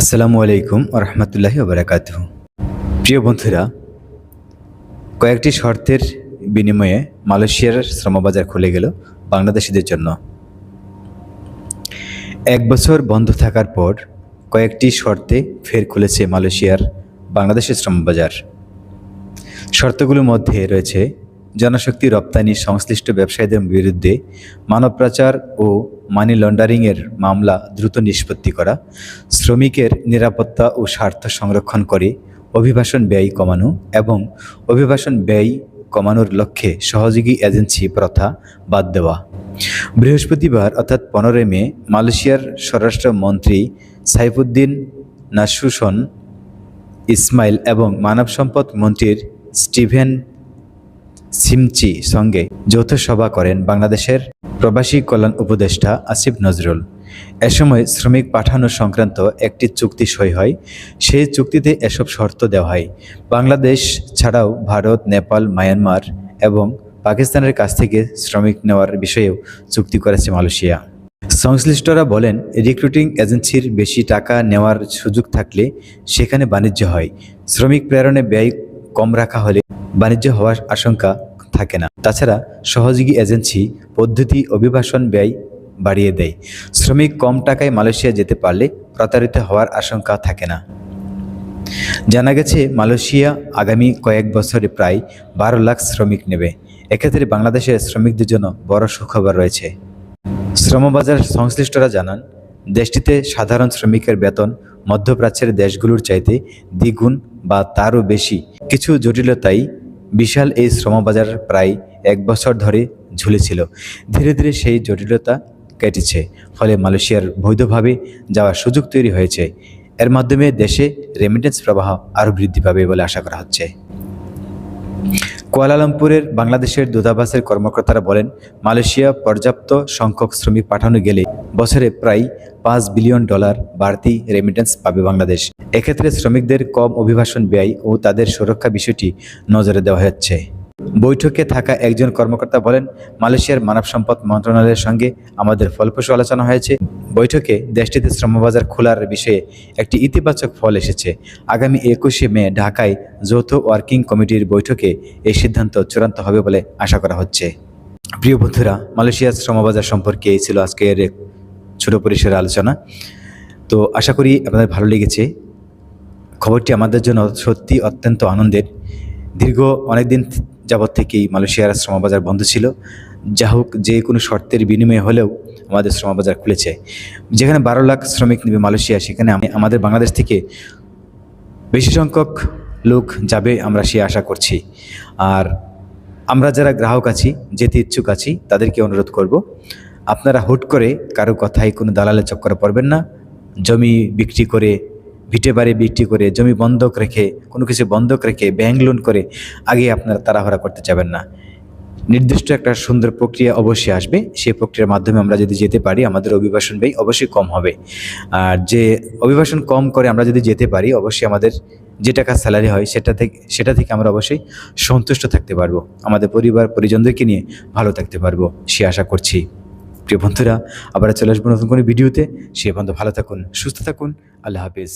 আসসালামু আলাইকুম রহমতুল্লাহি ওবরাকাত প্রিয় বন্ধুরা, কয়েকটি শর্তের বিনিময়ে মালয়েশিয়ার শ্রমবাজার খুলে গেল বাংলাদেশিদের জন্য। এক বছর বন্ধ থাকার পর কয়েকটি শর্তে ফের খুলেছে মালয়েশিয়ার বাংলাদেশের শ্রমবাজার। শর্তগুলোর মধ্যে রয়েছে জনশক্তি রপ্তানি সংশ্লিষ্ট ব্যবসায়ীদের বিরুদ্ধে মানব পাচার ও মানি লন্ডারিংয়ের মামলা দ্রুত নিষ্পত্তি করা, শ্রমিকের নিরাপত্তা ও স্বার্থ সংরক্ষণ করে অভিবাসন ব্যয় কমানো এবং অভিবাসন ব্যয় কমানোর লক্ষ্যে সহযোগী এজেন্সি প্রথা বাদ দেওয়া। বৃহস্পতিবার অর্থাৎ পনেরোই মে মালয়েশিয়ার স্বরাষ্ট্রমন্ত্রী সাইফুদ্দিন নাসুসন ইসমাইল এবং মানব সম্পদ মন্ত্রীর স্টিভেন সিমচি সঙ্গে যৌথ সভা করেন বাংলাদেশের প্রবাসী কল্যাণ উপদেষ্টা আসিফ নজরুল। এ সময় শ্রমিক পাঠানো সংক্রান্ত একটি চুক্তি সই হয়। সেই চুক্তিতে এসব শর্ত দেওয়া হয়। বাংলাদেশ ছাড়াও ভারত, নেপাল, মায়ানমার এবং পাকিস্তানের কাছ থেকে শ্রমিক নেওয়ার বিষয়েও চুক্তি করেছে মালয়েশিয়া। সংশ্লিষ্টরা বলেন, রিক্রুটিং এজেন্সির বেশি টাকা নেওয়ার সুযোগ থাকলে সেখানে বাণিজ্য হয়। শ্রমিক প্রেরণে ব্যয় কম রাখা হলে বাণিজ্য হওয়ার আশঙ্কা থাকে না। তাছাড়া সহযোগী এজেন্সি পদ্ধতি অভিবাসন ব্যয় বাড়িয়ে দেয়। শ্রমিক কম টাকায় মালয়েশিয়া যেতে পারলে প্রতারিত হওয়ার আশঙ্কা থাকে না। জানা গেছে, মালয়েশিয়া আগামী কয়েক বছরে প্রায় বারো লাখ শ্রমিক নেবে। এক্ষেত্রে বাংলাদেশের শ্রমিকদের জন্য বড় সুখবর রয়েছে। শ্রমবাজার সংশ্লিষ্টরা জানান, দেশটিতে সাধারণ শ্রমিকের বেতন মধ্যপ্রাচ্যের দেশগুলোর চাইতে দ্বিগুণ বা তারও বেশি। কিছু জটিলতাই বিশাল এই শ্রমবাজার প্রায় এক বছর ধরে ঝুলেছিল। ধীরে ধীরে সেই জটিলতা কেটেছে, ফলে মালয়েশিয়ার বৈধভাবে যাওয়ার সুযোগ তৈরি হয়েছে। এর মাধ্যমে দেশে রেমিটেন্স প্রবাহ আরও বৃদ্ধি পাবে বলে আশা করা হচ্ছে। কুয়ালালামপুরের বাংলাদেশের দূতাবাসের কর্মকর্তারা বলেন, মালয়েশিয়া পর্যাপ্ত সংখ্যক শ্রমিক পাঠানো গেলে বছরে প্রায় পাঁচ বিলিয়ন ডলার বাড়তি রেমিটেন্স পাবে বাংলাদেশ। এক্ষেত্রে শ্রমিকদের কম অভিবাসন ব্যয় ও তাদের সুরক্ষা বিষয়টি নজরে দেওয়া হচ্ছে। বৈঠকে থাকা একজন কর্মকর্তা বলেন, মালয়েশিয়ার মানব সম্পদ মন্ত্রণালয়ের সঙ্গে আমাদের ফলপ্রসূ আলোচনা হয়েছে। বৈঠকে দেশটিতে শ্রমবাজার খোলার বিষয়ে একটি ইতিবাচক ফল এসেছে। আগামী একুশে মে ঢাকায় যৌথ ওয়ার্কিং কমিটির বৈঠকে এই সিদ্ধান্ত চূড়ান্ত হবে বলে আশা করা হচ্ছে। প্রিয় বন্ধুরা, মালয়েশিয়ার শ্রমবাজার সম্পর্কে এই ছিল আজকের ছোট পরিসরের আলোচনা। তো আশা করি আপনাদের ভালো লেগেছে। খবরটি আমাদের জন্য সত্যি অত্যন্ত আনন্দের। দীর্ঘ অনেক দিন যাবৎ থেকেই মালয়েশিয়ার শ্রমবাজার বন্ধ ছিল। যা হোক, যে কোনো শর্তের বিনিময়ে হলেও আমাদের শ্রমবাজার খুলেছে। যেখানে বারো লাখ শ্রমিক নেবে মালয়েশিয়া, সেখানে আমি, আমাদের বাংলাদেশ থেকে বেশি সংখ্যক লোক যাবে আমরা সে আশা করছি। আর আমরা যারা গ্রাহক আছি, যেতে ইচ্ছুক আছি, তাদেরকে অনুরোধ করব, আপনারা হুট করে কারও কথায় কোনো দালালে চক্করে পড়বেন না। জমি বিক্রি করে ভিটে বাড়ি বিক্রি করে জমি বন্ধক রেখে, কোনো কিছু বন্ধক রেখে ব্যাংক লোন করে আগে আপনারা তাড়াহড়া করতে যাবেন না। নির্দিষ্ট একটা সুন্দর প্রক্রিয়া অবশ্যই আসবে। সেই প্রক্রিয়ার মাধ্যমে আমরা যদি যেতে পারি, আমাদের অভিবাসন ব্যয় অবশ্যই কম হবে। আর যে অভিবাসন কম করে আমরা যদি যেতে পারি, অবশ্যই আমাদের যে টাকা স্যালারি হয়, সেটা থেকে সেটা থেকে আমরা অবশ্যই সন্তুষ্ট থাকতে পারব। আমাদের পরিবার, পরিজনদেরকে নিয়ে ভালো থাকতে পারব, সে আশা করছি। প্রিয় বন্ধুরা আবার চলে আসব নতুন কোনো ভিডিওতে। সে বন্ধু ভালো থাকুন, সুস্থ থাকুন, আল্লাহ হাফিজ।